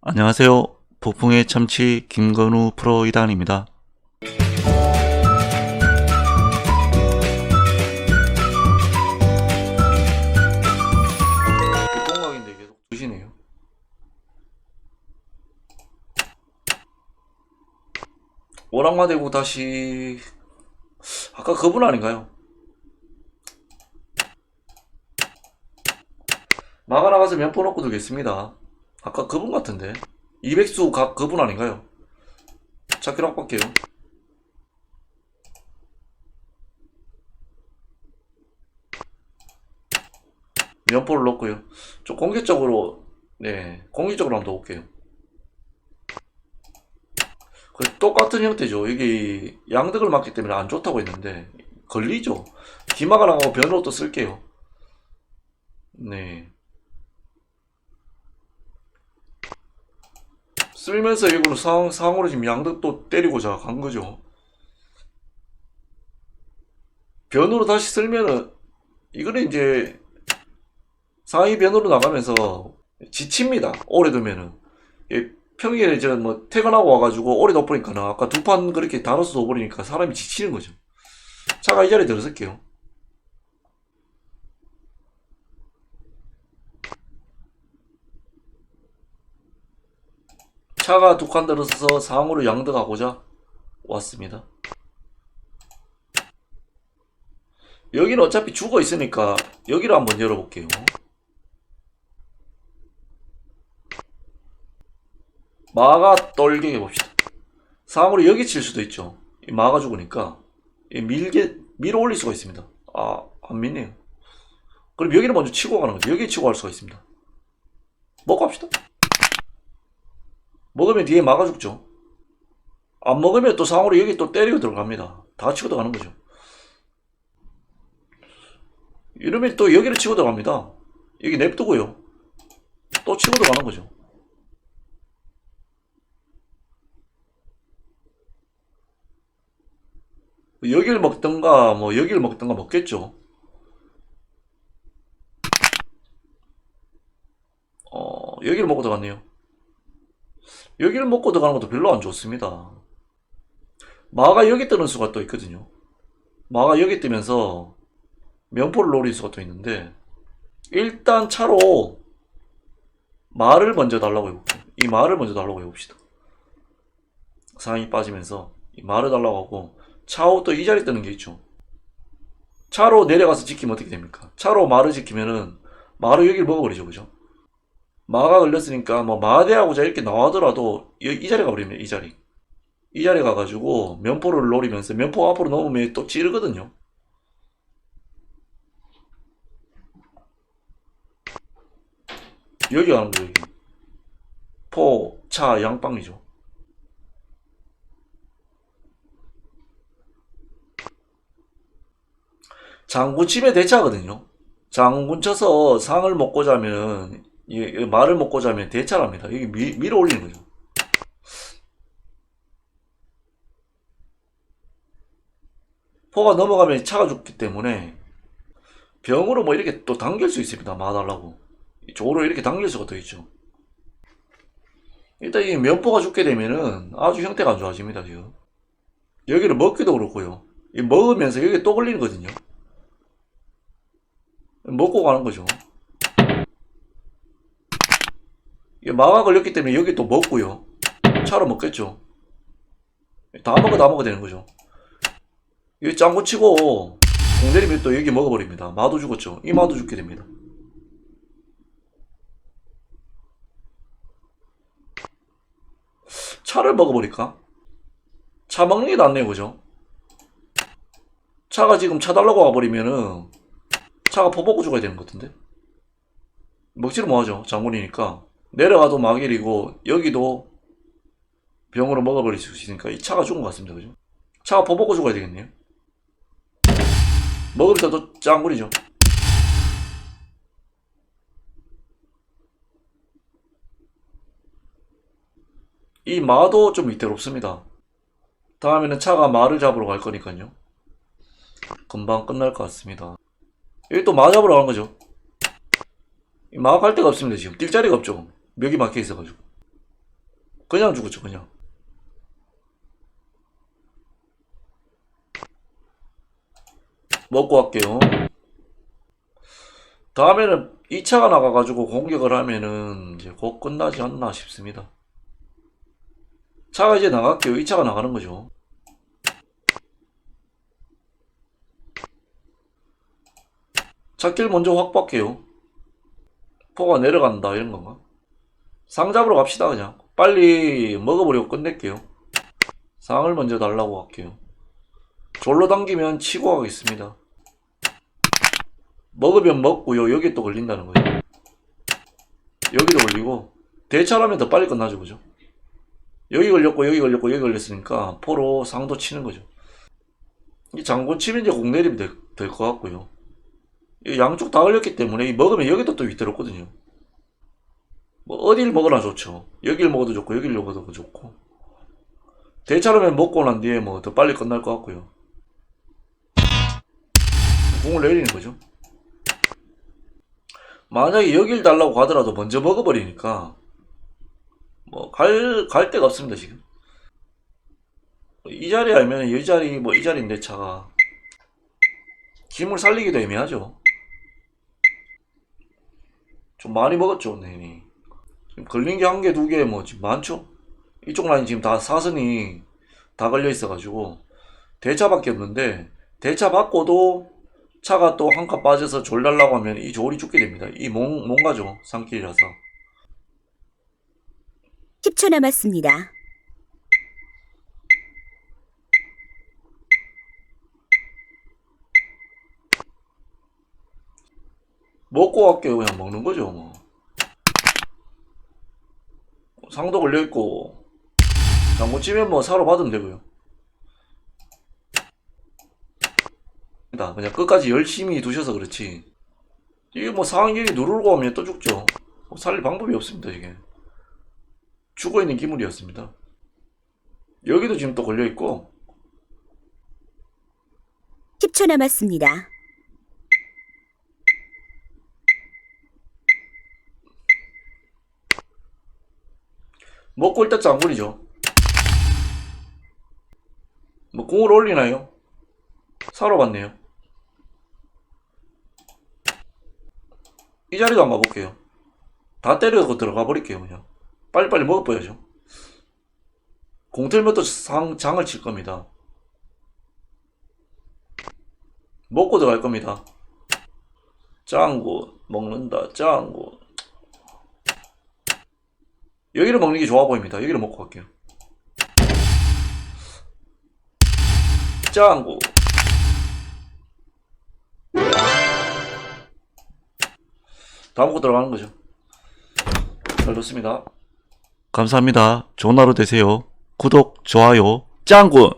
안녕하세요. 폭풍의 참치 김건우 프로 이단입니다. 똥각인데 계속 주시네요. 오락마대고 다시 아까 그분 아닌가요? 마가 나가서 면포 넣고 두겠습니다. 아까 그분 같은데. 200수 각 그분 아닌가요? 찾기로 할게요. 면포를 넣고요. 좀 공격적으로 네 공격적으로 한번 넣을게요. 그 똑같은 형태죠. 이게 양득을 맞기 때문에 안 좋다고 했는데 걸리죠. 기마가 나가고 또 쓸게요. 네 쓸면서 이걸로 상, 상으로 지금 양득 또 때리고자 간 거죠. 변으로 다시 쓸면은, 이거는 이제 상위 변으로 나가면서 지칩니다. 오래 두면은. 예, 평일에 저뭐 퇴근하고 와가지고 오래 둬버리니까는 아까 두 판 그렇게 다뤄서 둬버리니까 사람이 지치는 거죠. 차가 이 자리에 들어설게요. 차가 두 칸 들어서서 상으로 양득하고자 왔습니다. 여기는 어차피 죽어 있으니까 여기를 한번 열어볼게요. 마가 떨게 해봅시다. 상으로 여기 칠 수도 있죠. 이 마가 죽으니까 이 밀게 밀어 올릴 수가 있습니다. 아, 안 믿네요. 그럼 여기를 먼저 치고 가는 거죠. 여기 치고 갈 수가 있습니다. 먹고 합시다. 먹으면 뒤에 막아 죽죠. 안 먹으면 또 상으로 여기 또 때리고 들어갑니다. 다 치고 들어가는 거죠. 이러면 또 여기를 치고 들어갑니다. 여기 냅두고요. 또 치고 들어가는 거죠. 여기를 먹든가 뭐 여기를 먹든가 먹겠죠. 어, 여기를 먹고 들어갔네요. 여기를 먹고 들어가는 것도 별로 안 좋습니다. 마가 여기 뜨는 수가 또 있거든요. 마가 여기 뜨면서 면포를 노릴 수가 또 있는데 일단 차로 마를 먼저 달라고 해볼게요. 이 마를 먼저 달라고 해봅시다. 상이 빠지면서 이 마를 달라고 하고 차로 또이 자리 뜨는 게 있죠. 차로 내려가서 지키면 어떻게 됩니까? 차로 마를 지키면은 마를 여기를 먹어버리죠. 그죠? 마가 걸렸으니까 뭐 마대하고자 이렇게 나와더라도 이, 이 자리 가버리면 이 자리. 이 자리 가가지고 면포를 노리면서 면포 앞으로 넘으면 또 찌르거든요. 여기 가는 거예요 포, 차, 양빵이죠. 장군 치면 대차거든요. 장군 쳐서 상을 먹고자 하면 이, 이 말을 먹고자 하면 대차랍니다. 여기 미, 밀어 올리는 거죠. 포가 넘어가면 차가 죽기 때문에 병으로 뭐 이렇게 또 당길 수 있습니다. 마달라고. 조로 이렇게 당길 수가 더 있죠. 일단 이 면포가 죽게 되면은 아주 형태가 안 좋아집니다. 지금. 여기를 먹기도 그렇고요. 이 먹으면서 여기 또 걸리는 거든요. 먹고 가는 거죠. 이게 마가 걸렸기 때문에 여기 또 먹고요. 차로 먹겠죠. 다 먹어 다 먹어 되는 거죠. 여기 짱구 치고 공 내리면 또 여기 먹어버립니다. 마도 죽었죠. 이 마도 죽게 됩니다. 차를 먹어버릴까? 차 먹는 게 낫네요, 그죠? 차가 지금 차 달라고 와버리면은 차가 퍼 먹고 죽어야 되는 것 같은데? 먹지를 뭐하죠, 장군이니까. 내려가도 막일이고 여기도 병으로 먹어버릴 수 있으니까 이 차가 죽은 것 같습니다. 그죠? 차가 퍼먹고 죽어야 되겠네요. 먹으면서 또 짱구리죠. 이 마도 좀 위태롭습니다. 다음에는 차가 마를 잡으러 갈 거니까요. 금방 끝날 것 같습니다. 여기 또 마 잡으러 가는 거죠. 마 갈 데가 없습니다. 지금 뛸 자리가 없죠. 멱이 막혀 있어가지고 그냥 죽었죠, 그냥. 먹고 갈게요. 다음에는 2차가 나가가지고 공격을 하면은 이제 곧 끝나지 않나 싶습니다. 차가 이제 나갈게요. 2차가 나가는 거죠. 차길 먼저 확보할게요. 포가 내려간다 이런 건가? 상 잡으러 갑시다 그냥. 빨리 먹어버리고 끝낼게요. 상을 먼저 달라고 할게요. 졸로 당기면 치고 가겠습니다. 먹으면 먹고요. 여기 또 걸린다는 거예요. 여기도 걸리고 대차라면 더 빨리 끝나죠, 그죠? 여기 걸렸고 여기 걸렸고 여기 걸렸으니까 포로 상도 치는 거죠. 이 장군 치면 이제 공 내리면 될것 같고요. 이 양쪽 다 걸렸기 때문에 이 먹으면 여기도 또 위태롭거든요. 뭐 어딜 먹으나 좋죠. 여길 먹어도 좋고 여길 먹어도 좋고. 대차라면 먹고 난 뒤에 뭐 더 빨리 끝날 것 같고요. 공을 내리는 거죠. 만약에 여길 달라고 가더라도 먼저 먹어버리니까 뭐 갈 갈 데가 없습니다 지금. 이 자리 알면 이 자리 뭐 이 자리인데 차가 김을 살리기도 애매하죠. 좀 많이 먹었죠 내니. 걸린 게 한 개 두 개 뭐 지금 많죠. 이쪽 라인 지금 다 사선이 다 걸려 있어가지고 대차밖에 없는데 대차 받고도 차가 또 한 칸 빠져서 졸 달라고 하면 이 졸이 죽게 됩니다. 이 뭔, 뭔가죠 산길이라서. 10초 남았습니다. 먹고 갈게요. 그냥 먹는 거죠, 뭐. 상도 걸려있고, 장구치면 뭐 사러 받으면 되고요. 다 그냥 끝까지 열심히 두셔서 그렇지. 이게 뭐 상황이 누르고 오면 또 죽죠. 뭐 살릴 방법이 없습니다, 이게. 죽어있는 기물이었습니다. 여기도 지금 또 걸려있고, 10초 남았습니다. 먹고 일단 장군이죠. 뭐 공을 올리나요? 사러 갔네요. 이 자리도 안 가볼게요. 다 때려서 들어가 버릴게요 그냥. 빨리빨리 먹어봐야죠. 공 틀면 또 상, 장을 칠 겁니다. 먹고 들어갈 겁니다. 짱구 먹는다 짱구 여기를 먹는 게 좋아 보입니다. 여기를 먹고 갈게요. 짱구. 다 먹고 들어가는 거죠. 잘 좋습니다. 감사합니다. 좋은 하루 되세요. 구독, 좋아요, 짱구.